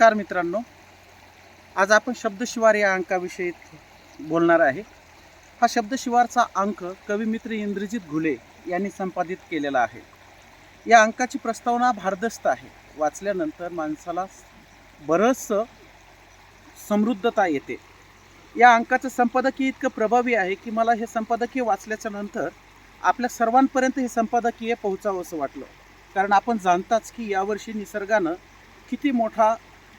नमस्कार मित्रांनो. आज आपण शब्दशिवार या अंकाविषयी बोलणार आहे. हा शब्दशिवारचा अंक कविमित्र इंद्रजित घुले यांनी संपादित केलेला आहे. या अंकाची प्रस्तावना भारदस्त आहे. वाचल्यानंतर माणसाला बरंचसं समृद्धता येते. या अंकाचं संपादकीय इतकं प्रभावी आहे की मला हे संपादकीय वाचल्याच्या नंतर आपल्या सर्वांपर्यंत हे संपादकीय पोहोचावं असं वाटलं. कारण आपण जाणताच की यावर्षी निसर्गानं किती मोठा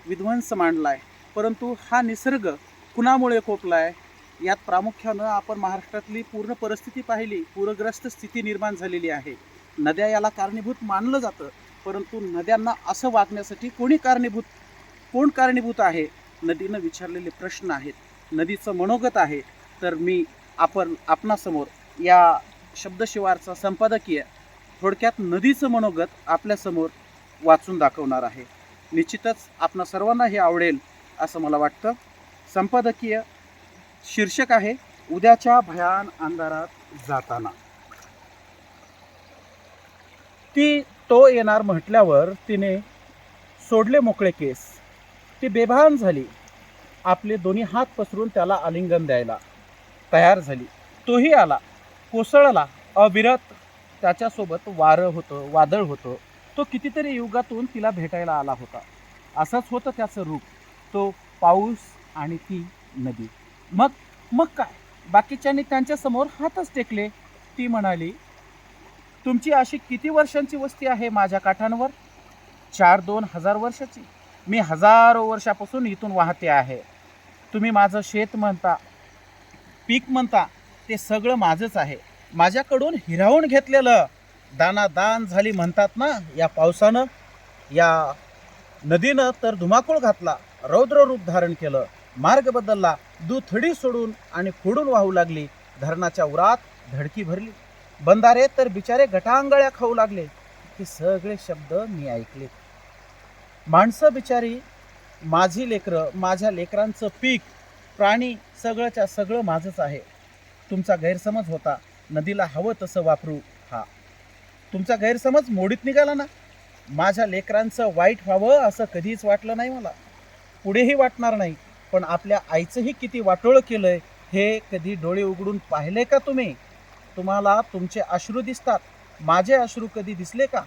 विध्वंस मांडला आहे परंतु हा निसर्ग कुणामुळे खोपला आहे यात प्रामुख्यानं आपण महाराष्ट्रातली पूर्ण परिस्थिती पाहिली पूरग्रस्त स्थिती निर्माण झालेली आहे. नद्या याला कारणीभूत मानलं जातं परंतु नद्यांना असं वागण्यासाठी कोणी कारणीभूत कोण कारणीभूत आहे? नदीनं विचारलेले प्रश्न आहेत. नदीचं मनोगत आहे. तर मी आपण आपणासमोर या शब्दशिवारचा संपादकीय थोडक्यात नदीचं मनोगत आपल्यासमोर वाचून दाखवणार आहे. निश्चितच आपणा सर्वांना हे आवडेल असं मला वाटतं. संपादकीय शीर्षक आहे उद्याच्या भयान अंधारात जाताना. ती तो येणार म्हटल्यावर तिने सोडले मोकळे केस. ती बेभान झाली. आपले दोन्ही हात पसरून त्याला आलिंगन द्यायला तयार झाली. तोही आला. कोसळला. अविरत त्याच्यासोबत वारं होतं वादळ होतं. तो कितीतरी युगातून तिला भेटायला आला होता. असंच होतं त्याचं रूप. तो पाऊस आणि ती नदी. मग मग काय? बाकीच्यांनी त्यांच्यासमोर हातच टेकले. ती म्हणाली तुमची अशी किती वर्षांची वस्ती आहे माझ्या काठांवर? चार दोन हजार वर्षाची. मी हजारो वर्षापासून इथून वाहते आहे. तुम्ही माझं शेत म्हणता पीक म्हणता ते सगळं माझंच आहे. माझ्याकडून हिरावून घेतलेलं. दानादान झाली म्हणतात ना या पावसानं या नदीनं तर धुमाकूळ घातला रौद्र रूप धारण केलं मार्ग बदलला दुथडी सोडून आणि फोडून वाहू लागली धरणाच्या उरात धडकी भरली. बंधारे तर बिचारे गटांगळ्या खाऊ लागले की सगळे शब्द मी ऐकले. माणसं बिचारी माझी लेकरं माझ्या लेकरांचं पीक प्राणी सगळंच्या सगळं माझंच आहे. तुमचा गैरसमज होता नदीला हवं तसं वापरू हा. तुमचा गैरसमज मोडीत निघाला ना? माझ्या लेकरांचं वाईट व्हावं असं कधीच वाटलं नाही मला. पुढेही वाटणार नाही पण आपल्या आईचंही किती वाटोळं केलंय हे कधी डोळे उघडून पाहिले का तुम्ही? तुम्हाला तुमचे अश्रू दिसतात. माझे अश्रू कधी दिसले का?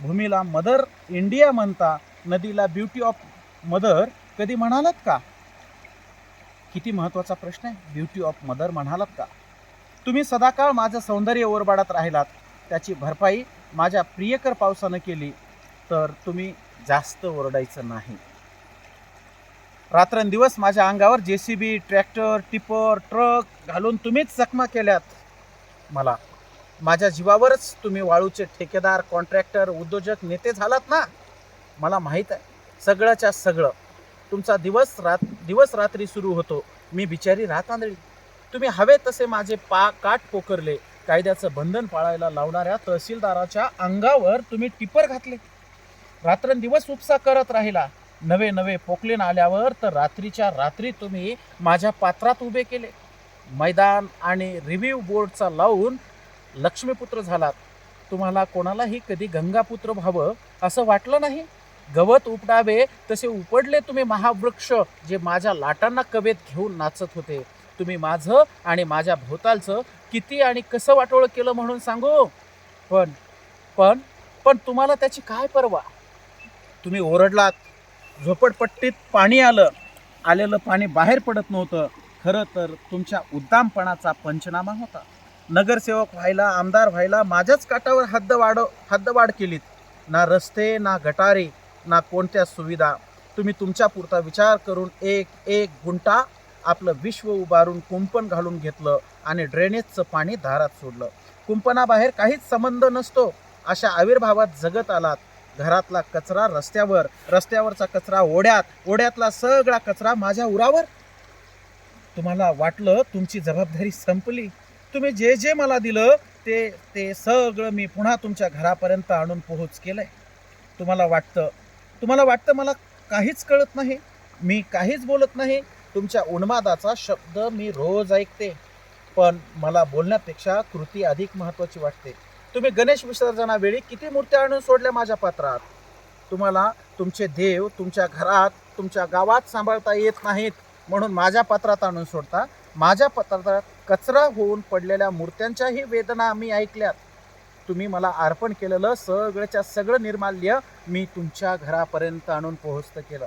भूमीला मदर इंडिया म्हणता नदीला ब्युटी ऑफ मदर कधी म्हणालात का? किती महत्त्वाचा प्रश्न आहे ब्युटी ऑफ मदर म्हणालात का? तुम्ही सदाकाळ माझं सौंदर्य ओरबाडात राहिलात. त्याची भरपाई माझ्या प्रियकर पावसानं केली तर तुम्ही जास्त ओरडायचं नाही. रात्रंदिवस माझ्या अंगावर J C B tractor tipper truck घालून तुम्हीच जखमा केल्यात. मला माझ्या जीवावरच तुम्ही वाळूचे ठेकेदार कॉन्ट्रॅक्टर उद्योजक नेते झालात ना? मला माहीत आहे सगळंच्या सगळं. तुमचा दिवस रात दिवस रात्री सुरू होतो. मी बिचारी रात आंधळी. तुम्ही हवे तसे माझे पा काट पोखरले. कायद्याचं बंधन पाळायला लावणाऱ्या तहसीलदाराच्या अंगावर तुम्ही टिपर घातले. रात्रंदिवस उपसा करत राहिला. नवे नवे पोकलेन आल्यावर तर रात्रीच्या रात्री तुम्ही माझ्या पात्रात उभे केले. मैदान आणि रिव्ह्यू बोर्डचा लावून लक्ष्मीपुत्र झालात. तुम्हाला कोणालाही कधी गंगापुत्र व्हावं असं वाटलं नाही? गवत उपडावे तसे उपडले तुम्ही महावृक्ष जे माझ्या लाटांना कवेत घेऊन नाचत होते. तुम्ही माझं आणि माझ्या भोवतालचं किती आणि कसं वाटोळं केलं म्हणून सांगू? पण पण पण तुम्हाला त्याची काय परवा? तुम्ही ओरडलात झोपडपट्टीत पाणी आलं आलेलं पाणी बाहेर पडत नव्हतं. खरं तर तुमच्या उद्दामपणाचा पंचनामा होता. नगरसेवक व्हायला आमदार व्हायला माझ्याच काटावर हद्द वाढ हद्दवाढ केलीत. ना रस्ते ना गटारे ना कोणत्या सुविधा. तुम्ही तुमच्या पुरता विचार करून एक एक गुंटा आपलं विश्व उभारून कुंपण घालून घेतलं आणि ड्रेनेजचं पाणी दारात सोडलं. कुंपणाबाहेर काहीच संबंध नसतो अशा आविर्भावात जगत आलात. घरातला कचरा रस्त्यावर रस्त्यावरचा कचरा ओढ्यात ओढ्यातला सगळा कचरा माझ्या उरावर? तुम्हाला वाटलं तुमची जबाबदारी संपली? तुम्ही जे जे मला दिलं ते ते सगळं मी पुन्हा तुमच्या घरापर्यंत आणून पोहोच केलंय. तुम्हाला वाटतं तुम्हाला वाटतं मला काहीच कळत नाही? मी काहीच बोलत नाही? तुमच्या उन्मादाचा शब्द मी रोज ऐकते पण मला बोलण्यापेक्षा कृती अधिक महत्त्वाची वाटते. तुम्ही गणेश विसर्जनावेळी किती मूर्त्या आणून सोडल्या माझ्या पात्रात? तुम्हाला तुमचे देव तुमच्या घरात तुमच्या गावात सांभाळता येत नाहीत म्हणून माझ्या पत्रात आणून सोडता. माझ्या पत्रात कचरा होऊन पडलेल्या मूर्त्यांच्याही वेदना मी ऐकल्यात. तुम्ही मला अर्पण केलेलं सगळ्याच्या सगळं निर्माल्य मी तुमच्या घरापर्यंत आणून पोहोचतं केलं.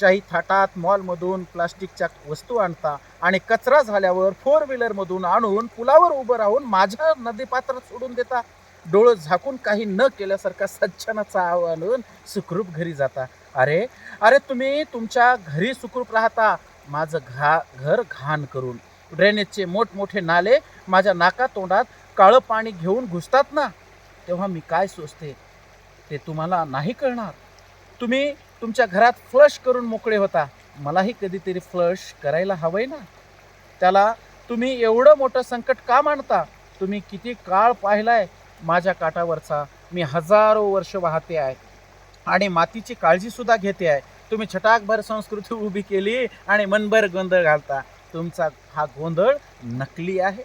शाही थाटात मॉलमधून प्लास्टिकच्या वस्तू आणता आणि कचरा झाल्यावर फोर व्हीलरमधून आणून पुलावर उभं राहून माझ्या नदीपात्रात सोडून देता. डोळं झाकून काही न केल्यासारखा सज्जनाचा आणून सुखरूप घरी जाता. अरे अरे तुम्ही तुमच्या घरी सुखरूप राहता. माझं घा घर घाण करून. ड्रेनेजचे मोठमोठे नाले माझ्या नाका तोंडात काळं पाणी घेऊन घुसतात ना. तेव्हा मी काय सोचते? ते तुम्हाला नाही कळणार. तुम्ही तुमच्या घरात फ्लश करून मोकळे होता. मलाही कधीतरी फ्लश करायला हवंय ना? त्याला तुम्ही एवढं मोठं संकट का मानता तुम्ही किती काळ पाहिलाय माझ्या काठावरचा? मी हजारो वर्ष वाहते आहे. आणि मातीची काळजीसुद्धा घेते आहे. तुम्ही छटाकभर संस्कृती उभी केली आणि मनभर गोंधळ घालता. तुमचा हा गोंधळ नकली आहे.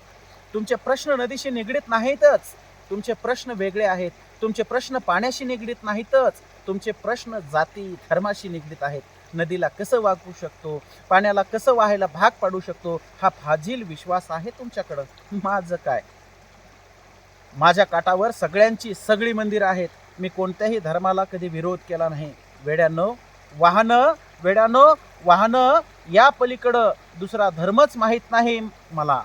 तुमचे प्रश्न नदीशी निगडीत नाहीतच. तुमचे प्रश्न वेगळे आहेत तुमचे प्रश्न पाण्याशी निगडीत नाहीतच तुमचे प्रश्न जाती धर्माशी निगडीत आहेत. नदीला कसं वागू शकतो? पाण्याला कसं व्हायला भाग पाडू शकतो? हा फाजील विश्वास आहे तुमच्याकडं. माझं काय? माझ्या काठावर सगळ्यांची सगळी मंदिरं आहेत. मी कोणत्याही धर्माला कधी विरोध केला नाही. वेड्यानं वाहनं वेड्यानं वाहनं या पलीकडं दुसरा धर्मच माहीत नाही मला.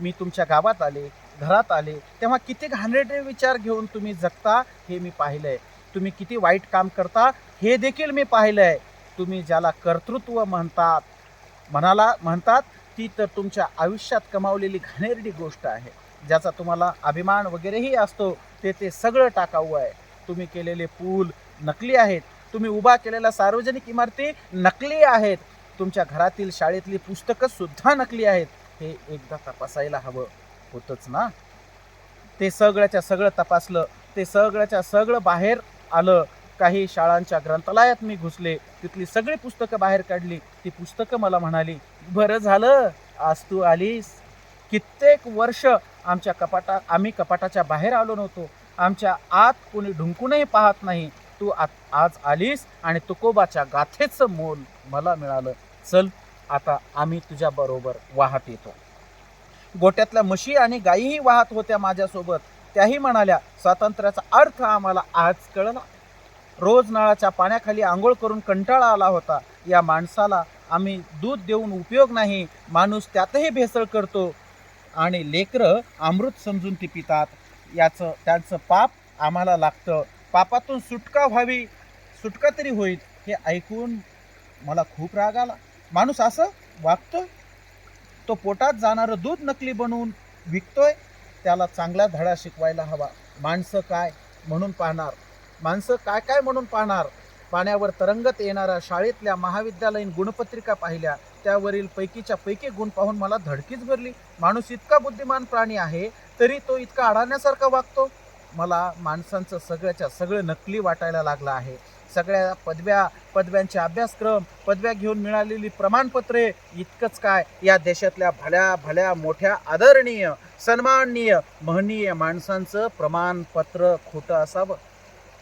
मी तुमच्या गावात आले. घरात आले तेव्हा किती घाणेरडे विचार घेऊन तुम्ही जगता हे मी पाहिलं आहे तुम्ही किती वाईट काम करता हे देखील मी पाहिलं आहे तुम्ही ज्याला कर्तृत्व म्हणतात म्हणाला म्हणतात ती तर तुमच्या आयुष्यात कमावलेली घाणेरडी गोष्ट आहे. ज्याचा तुम्हाला अभिमान वगैरेही असतो ते ते सगळं टाकाऊ आहे. तुम्ही केलेले पूल नकली आहेत. तुम्ही उभा केलेल्या सार्वजनिक इमारती नकली आहेत. तुमच्या घरातील शाळेतली पुस्तकंसुद्धा नकली आहेत. हे एकदा तपासायला हवं. होतंच ना. ते सगळ्याच्या सगळं तपासलं ते सगळ्याच्या सगळं बाहेर आलं. काही शाळांच्या ग्रंथालयात मी घुसले तिथली सगळी पुस्तकं बाहेर काढली. ती पुस्तकं मला म्हणाली बरं झालं आज तू आलीस. कित्येक वर्ष आमच्या कपाटा आम्ही कपाटाच्या बाहेर आलो नव्हतो. आमच्या आत कोणी ढुंकूनही पाहत नाही. तू आत आज आलीस आणि तुकोबाच्या गाथेचं मोल मला मिळालं. चल आता आम्ही तुझ्याबरोबर वाहत येतो. गोट्यातल्या म्हशी आणि गायीही वाहत होत्या माझ्यासोबत. त्याही म्हणाल्या स्वातंत्र्याचा अर्थ आम्हाला आज कळला. रोज नळाच्या पाण्याखाली आंघोळ करून कंटाळा आला होता. या माणसाला आम्ही दूध देऊन उपयोग नाही. माणूस त्यातही भेसळ करतो आणि लेकरं अमृत समजून ती पितात. याचं त्यांचं पाप आम्हाला लागतं. पापातून सुटका व्हावी सुटका तरी होईल हे ऐकून मला खूप राग आला. माणूस असं वागतोय? तो पोटात जाणारं दूध नकली बनवून विकतोय त्याला चांगला धडा शिकवायला हवा. माणसं काय म्हणून पाहणार? माणसं काय काय म्हणून पाहणार? पाण्यावर तरंगत येणाऱ्या शाळेतल्या महाविद्यालयीन गुणपत्रिका पाहिल्या. त्यावरील पैकीच्या पैकी गुण पाहून मला धडकीच भरली. माणूस इतका बुद्धिमान प्राणी आहे तरी तो इतका अडाण्यासारखा वागतो. मला माणसांचं सगळ्याच्या सगळं नकली वाटायला लागलं आहे. सगळ्या पदव्या पदव्यांचे अभ्यासक्रम पदव्या घेऊन मिळालेली प्रमाणपत्रे इतकंच काय? या देशातल्या भल्या भल्या मोठ्या आदरणीय सन्माननीय महनीय माणसांचं प्रमाणपत्र खोटं असावं.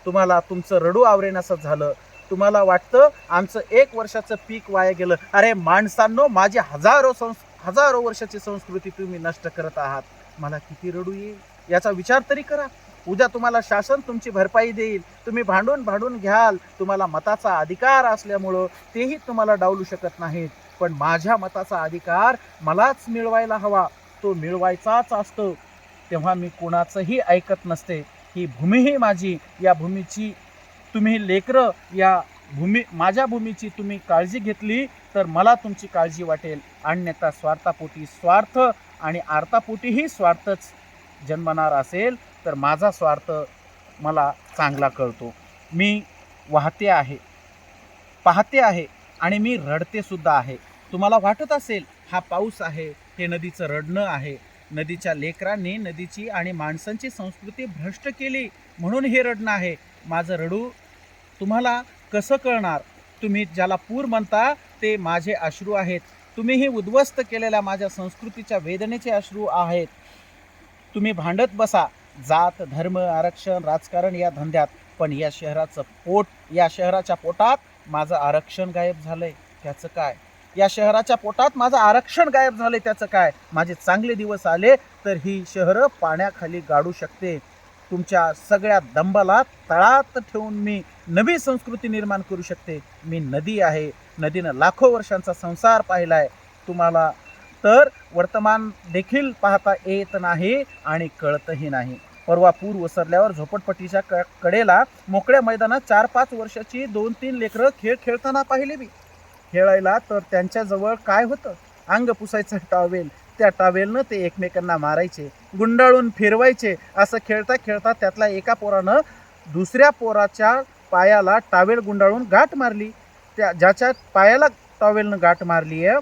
तुम्हाला तुमचं रडू आवरेनासं झालं. तुम्हाला वाटतं आमचं एक वर्षाचं पीक वाया गेलं. अरे माणसांनो माझी हजारो संस् हजारो वर्षाची संस्कृती तुम्ही नष्ट करत आहात. मला किती रडू येईल? याचा विचार तरी करा. उद्या तुम्हाला शासन तुमची भरपाई देईल. तुम्ही भांडून भांडून घ्याल. तुम्हाला मताचा अधिकार असल्यामुळं तेही तुम्हाला डावलू शकत नाहीत. पण माझ्या मताचा अधिकार मलाच मिळवायला हवा. तो मिळवायचाच असतो. तेव्हा मी कोणाचंही ऐकत नसते. ही भूमीही माझी. या भूमीची तुम्ही लेकरं या भूमी माझ्या भूमीची तुम्ही काळजी घेतली तर मला तुमची काळजी वाटेल. अन्यथा स्वार्थापोटी स्वार्थ आणि आर्तापोटीही स्वार्थच. जन्मणार असेल तर माझा स्वार्थ मला चांगला कळतो. मी वाहते आहे पाहते आहे आणि मी रडते सुद्धा आहे. तुम्हाला वाटत असेल हा पाऊस आहे हे नदीचं रडणं आहे. नदीच्या लेकरांनी नदीची आणि माणसांची संस्कृती भ्रष्ट केली म्हणून हे रडणं आहे. माझं रडू तुम्हाला कसं कळणार? तुम्ही ज्याला पूर म्हणता ते माझे अश्रू आहेत. तुम्हीही उद्ध्वस्त केलेल्या माझ्या संस्कृतीच्या वेदनेचे अश्रू आहेत. तुम्ही भांडत बसा. जात धर्म आरक्षण राजकारण या धंद्यात. पण या शहराचं पोट या शहराच्या पोटात माझं आरक्षण गायब झालंय. त्याचं काय? या शहराच्या पोटात माझं आरक्षण गायब झालंय. त्याचं काय? माझे चांगले दिवस आले तर ही शहरं पाण्याखाली गाडू शकते. तुमच्या सगळ्या दंबाला तळात ठेवून मी नवी संस्कृती निर्माण करू शकते. मी नदी आहे. नदीनं लाखो वर्षांचा संसार पाहिलाय. तुम्हाला तर वर्तमान देखील पाहता येत नाही आणि कळतही नाही. परवा पूर ओसरल्यावर झोपडपट्टीच्या क कडेला मोकळ्या मैदानात चार पाच वर्षाची दोन तीन लेकरं खेळ खेळताना पाहिले मी. खेळायला तर त्यांच्याजवळ काय होतं? अंग पुसायचं टावेल. त्या टावेलनं ते एकमेकांना मारायचे गुंडाळून फिरवायचे. असं खेळता खेळता त्यातला एका पोरानं दुसऱ्या पोराच्या पायाला टावेल गुंडाळून गाठ मारली. त्या ज्याच्या पायाला टॉवेलनं गाठ मारली आहे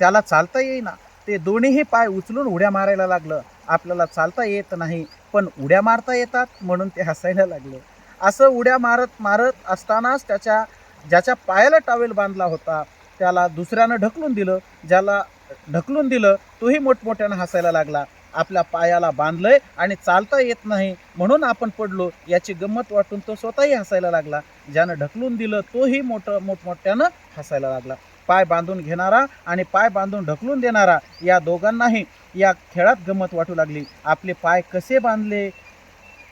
त्याला चालता येईना. ते दोन्हीही पाय उचलून उड्या मारायला लागलं. आपल्याला चालता येत नाही पण उड्या मारता येतात म्हणून ते हसायला लागलं. असं उड्या मारत मारत असतानाच त्याच्या ज्याच्या पायाला टावेल बांधला होता त्याला दुसऱ्यानं ढकलून दिलं. ज्याला ढकलून दिलं तोही मोठमोठ्यानं हसायला लागला. आपल्या पायाला बांधलंय आणि चालता येत नाही म्हणून आपण पडलो. याची गंमत वाटून तो स्वतःही हसायला लागला. ज्यानं ढकलून दिलं तोही मोठं मोठमोठ्यानं हसायला लागला. पाय बांधून घेणारा आणि पाय बांधून ढकलून देणारा या दोघांनाही या खेळात गंमत वाटू लागली. आपले पाय कसे बांधले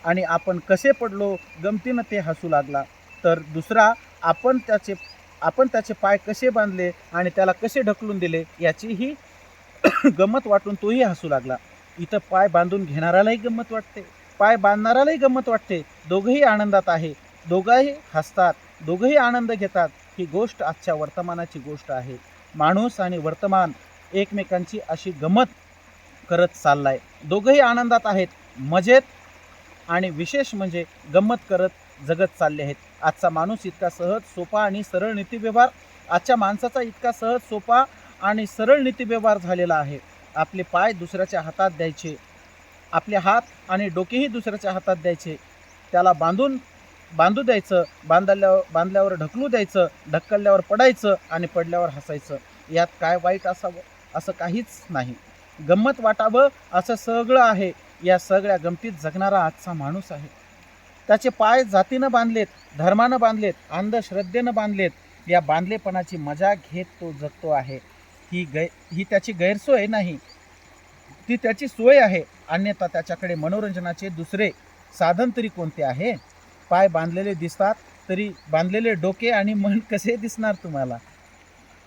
आणि आपण कसे पडलो गमतीनं ते हसू लागला. तर दुसरा आपण त्याचे आपण त्याचे पाय कसे बांधले आणि त्याला कसे ढकलून दिले याचीही गंमत वाटून तोही हसू लागला. इथं पाय बांधून घेणाऱ्यालाही गंमत वाटते पाय बांधणाऱ्यालाही गंमत वाटते. दोघंही आनंदात आहे. दोघंही हसतात दोघंही आनंद घेतात. ही गोष्ट आजच्या वर्तमानाची गोष्ट आहे. माणूस आणि वर्तमान एकमेकांची अशी गमत करत चालला आहे दोघंही आनंदात आहेत मजेत आणि विशेष म्हणजे गंमत करत जगत चालले आहेत. आजचा माणूस इतका सहज सोपा आणि सरळ नीतिव्यवहार आजच्या माणसाचा इतका सहज सोपा आणि सरळ नीतिव्यवहार झालेला आहे. आपले पाय दुसऱ्याच्या हातात द्यायचे. आपले हात आणि डोकेही दुसऱ्याच्या हातात द्यायचे. त्याला बांधून बांधू द्यायचं बांधल्यावर बांधल्यावर ढकलू द्यायचं ढकलल्यावर पडायचं आणि पडल्यावर हसायचं. यात काय वाईट असावं? असं काहीच नाही. गंमत वाटावं असं सगळं आहे. या सगळ्या गमतीत जगणारा आजचा माणूस आहे. त्याचे पाय जातीनं बांधलेत धर्मानं बांधलेत अंधश्रद्धेनं बांधलेत. या बांधलेपणाची मजा घेत तो जगतो आहे. ही गै ही त्याची गैरसोय नाही. ती त्याची सोय आहे. अन्यथा त्याच्याकडे मनोरंजनाचे दुसरे साधन तरी कोणते आहे? पाय बांधलेले दिसतात तरी बांधलेले डोके आणि मन कसे दिसणार तुम्हाला?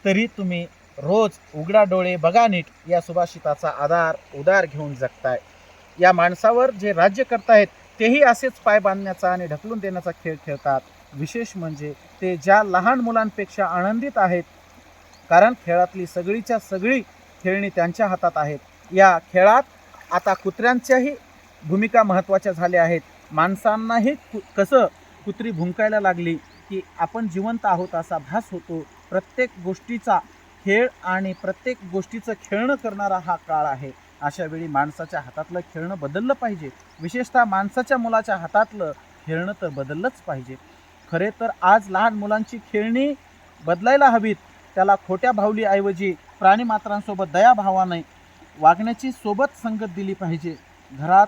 तरी तुम्ही रोज उघडा डोळे बघा नीट या सुभाषिताचा आधार उदार घेऊन जगताय. या माणसावर जे राज्य करतायत तेही असेच पाय बांधण्याचा आणि ढकलून देण्याचा खेळ खेळतात. विशेष म्हणजे ते ज्या लहान मुलांपेक्षा आनंदित आहेत कारण खेळातली सगळीच्या सगळी खेळणी त्यांच्या हातात आहेत. या खेळात आता कुत्र्यांच्याही भूमिका महत्त्वाच्या झाल्या आहेत. माणसांनाही कु कसं कुत्री भुंकायला लागली की आपण जिवंत आहोत असा भास होतो. प्रत्येक गोष्टीचा खेळ आणि प्रत्येक गोष्टीचं खेळणं करणारा हा काळ आहे. अशा वेळी माणसाच्या हातातलं खेळणं बदललं पाहिजे. विशेषतः माणसाच्या मुलाच्या हातातलं खेळणं तर बदललंच पाहिजे. खरे तर आज लहान मुलांची खेळणी बदलायला हवीत. त्याला खोट्या भावलीऐवजी प्राणीमात्रांसोबत दयाभावाने वागण्याची सोबत संगत दिली पाहिजे. घरात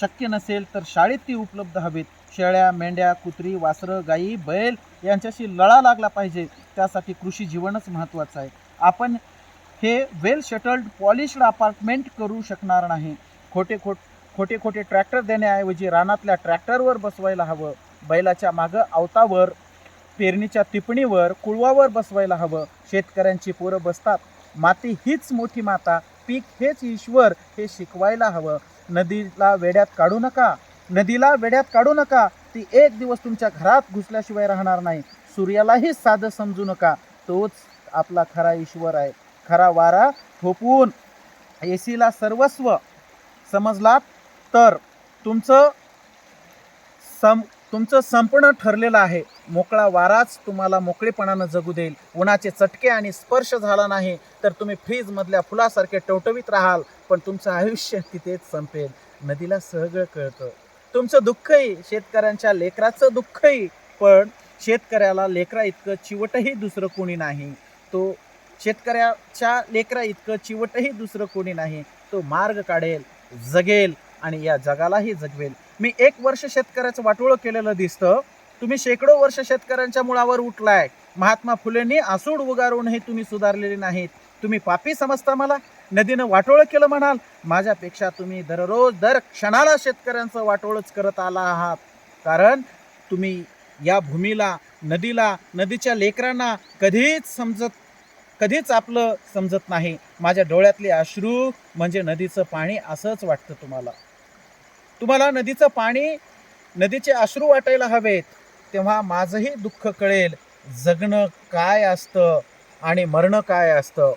शक्य नसेल तर शाळेत ती उपलब्ध हवेत. शेळ्या मेंढ्या कुत्री वासरं गाई बैल यांच्याशी लळा लागला पाहिजे. त्यासाठी कृषी जीवनच महत्त्वाचं आहे. आपण हे वेल शटल्ड पॉलिश्ड अपार्टमेंट करू शकणार नाही. खोटे खोट खोटे खोटे ट्रॅक्टर देण्याऐवजी रानातल्या ट्रॅक्टरवर बसवायला हवं. बैलाच्या मागं अवतावर पेरणीच्या टिपणीवर कुळवावर बसवायला हवं. शेतकऱ्यांची पोरं बसतात. माती हीच मोठी माता. पीक हेच ईश्वर हे शिकवायला हवं. नदीला वेड्यात काढू नका. नदीला वेड्यात काढू नका. ती एक दिवस तुमच्या घरात घुसल्याशिवाय राहणार नाही. सूर्यालाही साधं समजू नका. तोच आपला खरा ईश्वर आहे. खरा वारा थोपवून एसीला सर्वस्व समजलात तर तुमचं सम तुमचं संपणं ठरलेलं आहे. मोकळा वाराच तुम्हाला मोकळेपणानं जगू देईल. उन्हाचे चटके आणि स्पर्श झाला नाही तर तुम्ही फ्रीजमधल्या फुलासारखे टवटवीत राहाल पण तुमचं आयुष्य तिथेच संपेल. नदीला सगळं कळतं. तुमचं दुःखही शेतकऱ्यांच्या लेकराचं दुःखही पण शेतकऱ्याला लेकरा इतकं चिवटही दुसरं कोणी नाही. तो शेतकऱ्याच्या लेकरा इतकं चिवटही दुसरं कोणी नाही. तो मार्ग काढेल जगेल आणि या जगालाही जगवेल. मी एक वर्ष शेतकऱ्याचं वाटोळं केलेलं दिसतं. तुम्ही शेकडो वर्ष शेतकऱ्यांच्या मुळावर उठलाय. महात्मा फुलेंनी आसूड उगारूनही तुम्ही सुधारलेले नाहीत. तुम्ही पापी समजता मला? नदीनं वाटोळं केलं म्हणाल. माझ्यापेक्षा तुम्ही दररोज दर क्षणाला शेतकऱ्यांचं वाटोळच करत आला आहात. कारण तुम्ही या भूमीला नदीला नदीच्या लेकरांना कधीच समजत कधीच आपलं समजत नाही. माझ्या डोळ्यातले अश्रू म्हणजे नदीचं पाणी असंच वाटतं तुम्हाला. तुम्हाला नदीचं पाणी नदीचे अश्रू वाटायला हवेत तेव्हा माझंही दुःख कळेल. जगणं काय असतं आणि मरणं काय असतं?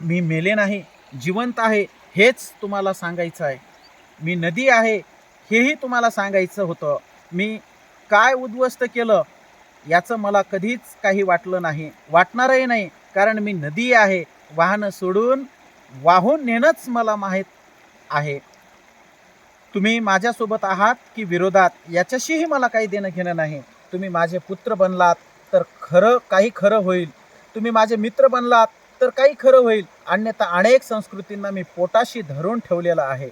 मी मेले नाही जिवंत आहे हेच तुम्हाला सांगायचं आहे. मी नदी आहे हेही तुम्हाला सांगायचं होतं. मी काय उद्ध्वस्त केलं याचं मला कधीच काही वाटलं नाही वाटणारही नाही कारण मी नदी आहे. वाहनं सोडून वाहून नेणंच मला माहीत आहे. तुम्ही माझ्यासोबत आहात की विरोधात याच्याशीही मला काही देणं घेणं नाही. तुम्ही माझे पुत्र बनलात तर खरं काही खरं होईल. तुम्ही माझे मित्र बनलात तर काही खरं होईल. अन्यथा अनेक संस्कृतींना मी पोटाशी धरून ठेवलेलं आहे.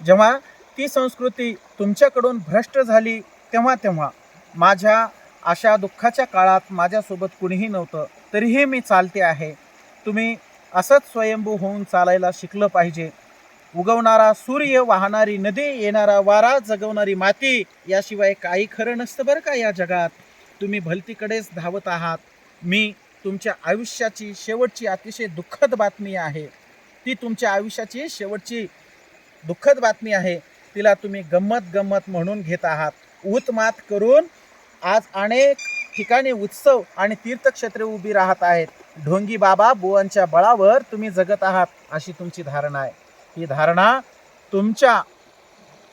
जेव्हा ती संस्कृती तुमच्याकडून भ्रष्ट झाली तेव्हा तेव्हा माझ्या अशा दुःखाच्या काळात माझ्यासोबत कुणीही नव्हतं तरीही मी चालते आहे. तुम्ही असंच स्वयंभू होऊन चालायला शिकलं पाहिजे. उगवणारा सूर्य वाहणारी नदी येणारा वारा जगवणारी माती याशिवाय काही खरं नसतं बरं का या जगात. तुम्ही भलतीकडेच धावत आहात. मी तुमच्या आयुष्याची शेवटची अतिशय दुःखद बातमी आहे. ती तुमच्या आयुष्याची शेवटची दुःखद बातमी आहे. तिला तुम्ही गंमत गंमत म्हणून घेत आहात. उतमात करून आज अनेक ठिकाणी उत्सव आणि तीर्थक्षेत्रे उभी राहत आहेत. ढोंगी बाबा बुवांच्या बळावर तुम्ही जगत आहात अशी तुमची धारणा आहे. ही धारणा तुमच्या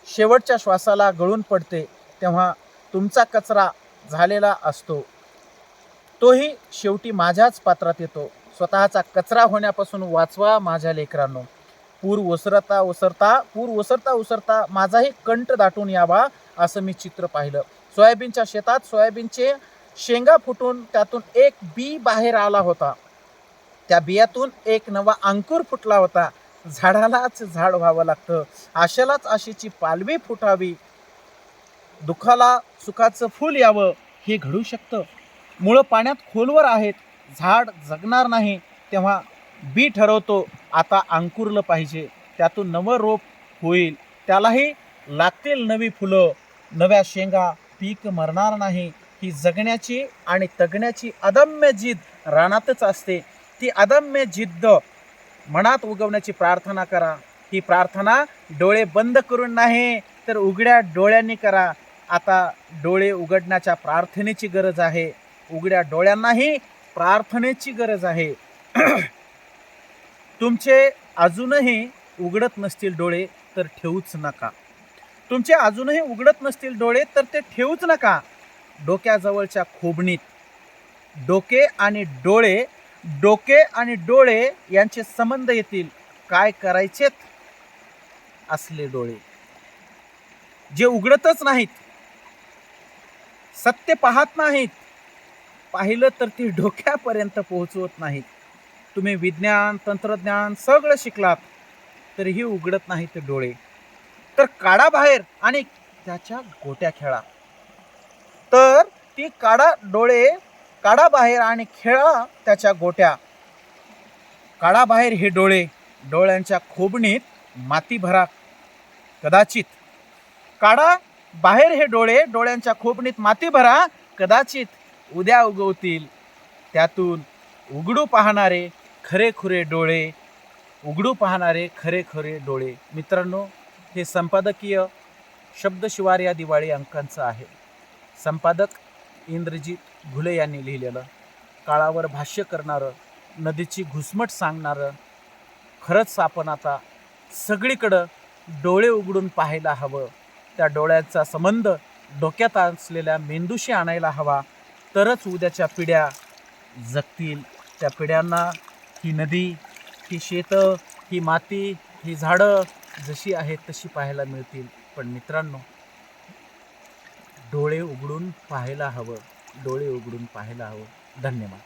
शेवटच्या श्वासाला गळून पडते तेव्हा तुमचा कचरा झालेला असतो. तोही शेवटी माझ्याच पात्रात येतो. स्वतःचा कचरा होण्यापासून वाचवा माझ्या लेकरांनो. पूर ओसरता ओसरता पूर ओसरता ओसरता माझाही कंठ दाटून यावा असं मी चित्र पाहिलं. सोयाबीनच्या शेतात सोयाबीनचे शेंगा फुटून त्यातून एक बी बाहेर आला होता. त्या बियातून एक नवा अंकुर फुटला होता. झाडालाच झाड व्हावं लागतं. आशेलाच आशेची पालवी फुटावी. दुःखाला सुखाचं फूल यावं हे घडू शकतं. मुळं पाण्यात खोलवर आहेत. झाड जगणार नाही. तेव्हा बी ठरवतो आता अंकुरलं पाहिजे. त्यातून नवं रोप होईल. त्यालाही लागतील नवी फुलं. नव्या शेंगा पीक मरणार नाही. ही जगण्याची आणि तगण्याची अदम्य जिद रानातच असते. ती अदम्य जिद्द मनात उगवण्याची प्रार्थना करा. ही प्रार्थना डोळे बंद करून नाही तर उघड्या डोळ्यांनी करा. आता डोळे उघडण्याच्या प्रार्थनेची गरज आहे. उघड्या डोळ्यांनाही प्रार्थनेची गरज आहे. तुमचे अजूनही उघडत नसतील डोळे तर ठेवूच नका. तुमचे अजूनही उघडत नसतील डोळे तर ते ठेवूच नका. डोक्याजवळच्या खोबणीत डोके आणि डोळे डोके आणि डोळे यांचे संबंध येतील. काय करायचेत? असले डोळे. जे उघडतच नाहीत. सत्य पाहत नाहीत. पाहिलं तर ती डोक्यापर्यंत पोहोचवत नाहीत. तुम्ही विज्ञान तंत्रज्ञान सगळं शिकलात तरीही उघडत नाहीत डोळे. तर काढा बाहेर आणि त्याच्या गोट्या खेळा. तर ती काढा डोळे काढा बाहेर आणि खेळा त्याच्या गोट्या. काढा बाहेर हे डोळे डोळ्यांच्या खोबणीत माती भरा कदाचित. काढा बाहेर हे डोळे डोळ्यांच्या खोबणीत माती भरा कदाचित उद्या उगवतील. त्यातून उघडू पाहणारे खरे खुरे डोळे उघडू पाहणारे खरे खरे डोळे. मित्रांनो हे संपादकीय शब्दशिवार या दिवाळी अंकांचं आहे. संपादक इंद्रजित घुले यांनी लिहिलेलं काळावर भाष्य करणारं नदीची घुसमट सांगणारं खरंच आपण आता सगळीकडं डोळे उघडून पाहायला हवं त्या डोळ्यांचा संबंध डोक्यात असलेल्या मेंदूशी आणायला हवा तरच उद्याच्या पिढ्या जगतील. त्या पिढ्यांना ही नदी ही शेतं ही माती ही झाडं जशी आहेत तशी पाहायला मिळतील. पण मित्रांनो डोळे उघडून पाहायला हवं. डोळे उघडून पाहायला हवं. धन्यवाद.